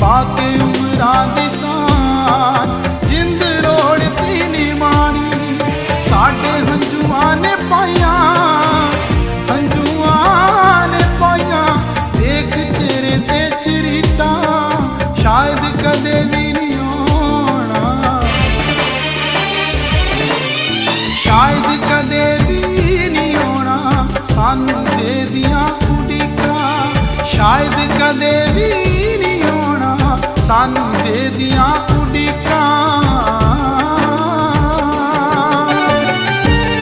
ਪਾ ਕੇ ਉਮਰਾਂ ਦੀ ਸਾਥ ਜਿੰਦ ਰੋੜਤੀ ਨਿਮਾਣੀ, ਸਾਡੇ ਹੰਝੂਆਂ ਨੇ ਪਾਈਆਂ, ਹੰਝੂਆਂ ਨੇ ਪਾਈਆਂ, ਦੇਖ ਚਿਹਰੇ ਤੇ ਚਰੀਟਾਂ, ਸ਼ਾਇਦ ਕਦੇ ਵੀ ਨਹੀਂ ਆਉਣਾ। ਸ਼ਾਇਦ ਕਦੇ ਵੀ ਨਹੀਂ ਆਉਣਾ, ਸਾਨੂੰ ਦੇ ਦੀਆਂ ਉਡੀਕਾਂ ਸ਼ਾਇਦ ਕਦੇ ਸਾਨੂੰ ਦੇ ਦੀਆਂ ਉਡੀਕਾਂ